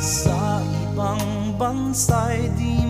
sa ibang bansa'y di